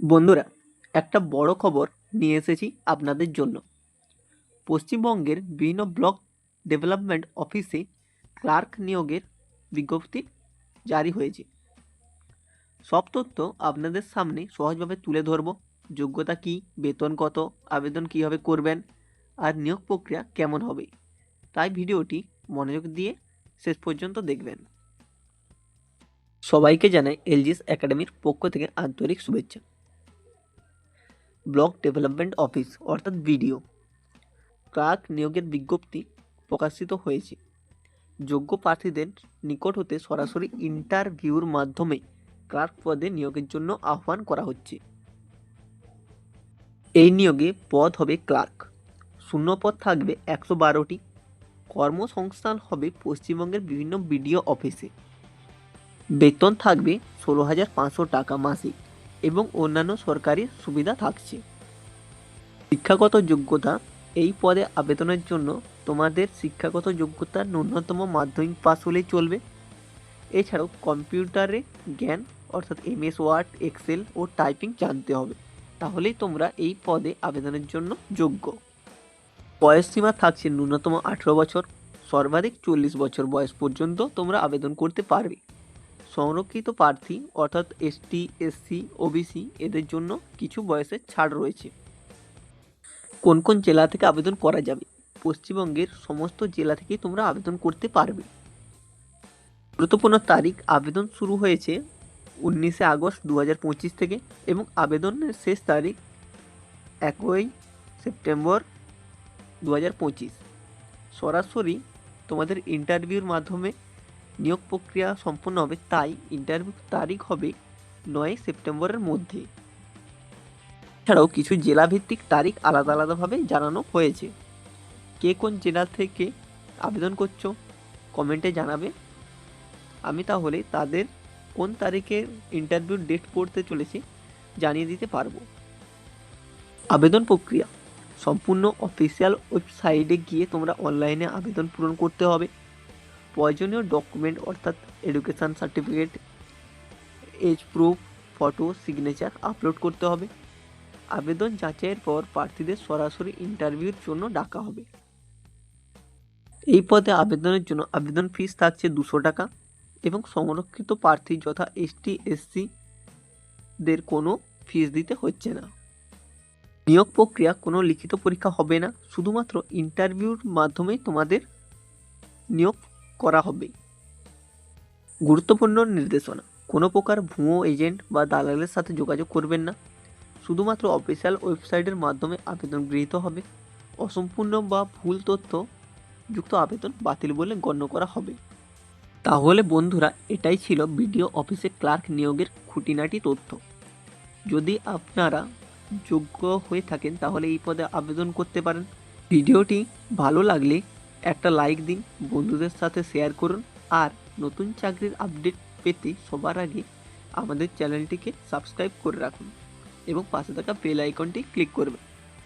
বন্ধুরা, একটা বড় খবর নিয়ে এসেছি আপনাদের জন্য। পশ্চিমবঙ্গের বিভিন্ন ব্লক ডেভেলপমেন্ট অফিসে ক্লার্ক নিয়োগের বিজ্ঞপ্তি জারি হয়েছে। সব তথ্য আপনাদের সামনে সহজভাবে তুলে ধরব। যোগ্যতা কী, বেতন কত, আবেদন কীভাবে করবেন, আর নিয়োগ প্রক্রিয়া কেমন হবে, তাই ভিডিওটি মনোযোগ দিয়ে শেষ পর্যন্ত দেখবেন। সবাইকে জানাই এলজিএস একাডেমির পক্ষ থেকে আন্তরিক শুভেচ্ছা। ব্লক ডেভেলপমেন্ট অফিস, অর্থাৎ বিডিও ক্লার্ক নিয়োগের বিজ্ঞপ্তি প্রকাশিত হয়েছে। যোগ্য প্রার্থীদের নিকট হতে সরাসরি ইন্টারভিউর মাধ্যমে ক্লার্ক পদে নিয়োগের জন্য আহ্বান করা হচ্ছে। এই নিয়োগে পদ হবে ক্লার্ক। শূন্য পদ থাকবে একশো বারোটি। কর্মসংস্থান হবে পশ্চিমবঙ্গের বিভিন্ন বিডিও অফিসে। বেতন থাকবে ষোলো হাজার পাঁচশো টাকা মাসিক। এবং অন্যান্য সরকারি সুবিধা থাকছে। শিক্ষাগত যোগ্যতা, এই পদে আবেদনের জন্য তোমাদের শিক্ষাগত যোগ্যতা ন্যূনতম মাধ্যমিক পাস হলেই চলবে। এছাড়াও কম্পিউটারে জ্ঞান, অর্থাৎ এমএস, ওয়ার্ড, এক্সেল ও টাইপিং জানতে হবে। তাহলেই তোমরা এই পদে আবেদনের জন্য যোগ্য। বয়স সীমা থাকছে ন্যূনতম আঠেরো বছর। সর্বাধিক চল্লিশ বছর বয়স পর্যন্ত তোমরা আবেদন করতে পারবে। সংরক্ষিত প্রার্থী অর্থাৎ এসটি, এসসি, ওবিসি এদের জন্য কিছু বয়সের ছাড় রয়েছে। কোন কোন জেলা থেকে আবেদন করা যাবে? পশ্চিমবঙ্গের সমস্ত জেলা থেকেই তোমরা আবেদন করতে পারবে। গুরুত্বপূর্ণ তারিখ, আবেদন শুরু হয়েছে উনিশে আগস্ট দু থেকে এবং আবেদনের শেষ তারিখ একই সেপ্টেম্বর দু সরাসরি তোমাদের ইন্টারভিউর মাধ্যমে নিয়োগ প্রক্রিয়া সম্পন্ন হবে তাই ইন্টারভিউ তারিখ হবে নয় সেপ্টেম্বরের মধ্যে। এছাড়াও কিছু জেলাভিত্তিক তারিখ আলাদা আলাদাভাবে জানানো হয়েছে। কে কোন জেলা থেকে আবেদন করছ কমেন্টে জানাবে। আমি তাহলে তাদের কোন তারিখে ইন্টারভিউ ডেট পড়তে চলেছে জানিয়ে দিতে পারব। আবেদন প্রক্রিয়া সম্পূর্ণ অফিসিয়াল ওয়েবসাইটে গিয়ে তোমরা অনলাইনে আবেদন পূরণ করতে হবে। প্রয়োজনীয় ডকুমেন্ট অর্থাৎ education certificate age proof photo signature upload করতে হবে। আবেদন যাচাইয়ের পর প্রার্থীদের সরাসরি ইন্টারভিউর জন্য ডাকা হবে। এই পদে আবেদনের জন্য আবেদন ফিস থাকছে দুশো টাকা এবং সংরক্ষিত প্রার্থী যথা এসটি এসসি দের কোনো ফিস দিতে হচ্ছে না। নিয়োগ প্রক্রিয়া কোনো লিখিত পরীক্ষা হবে না, শুধুমাত্র ইন্টারভিউর মাধ্যমেই তোমাদের নিয়োগ করা হবে। গুরুত্বপূর্ণ নির্দেশনা। কোনো প্রকার ভুয়ো এজেন্ট বা দালালের সাথে যোগাযোগ করবেন না। শুধুমাত্র অফিসিয়াল ওয়েবসাইটের মাধ্যমে আবেদন গৃহীত হবে। অসম্পূর্ণ বা ভুল তথ্য যুক্ত আবেদন বাতিল বলে গণ্য করা হবে। তাহলে বন্ধুরা, এটাই ছিল বিডিও অফিসে ক্লার্ক নিয়োগের খুঁটিনাটি তথ্য। যদি আপনারা যোগ্য হয়ে থাকেন, তাহলে এই পদে আবেদন করতে পারেন। ভিডিওটি ভালো লাগলে একটা লাইক দিন, বন্ধুদের সাথে শেয়ার করুন আর নতুন চাকরির আপডেট পেতে সবার আগে আমাদের চ্যানেলটিকে সাবস্ক্রাইব করে রাখুন এবং পাশে থাকা বেল আইকনটি ক্লিক করবেন।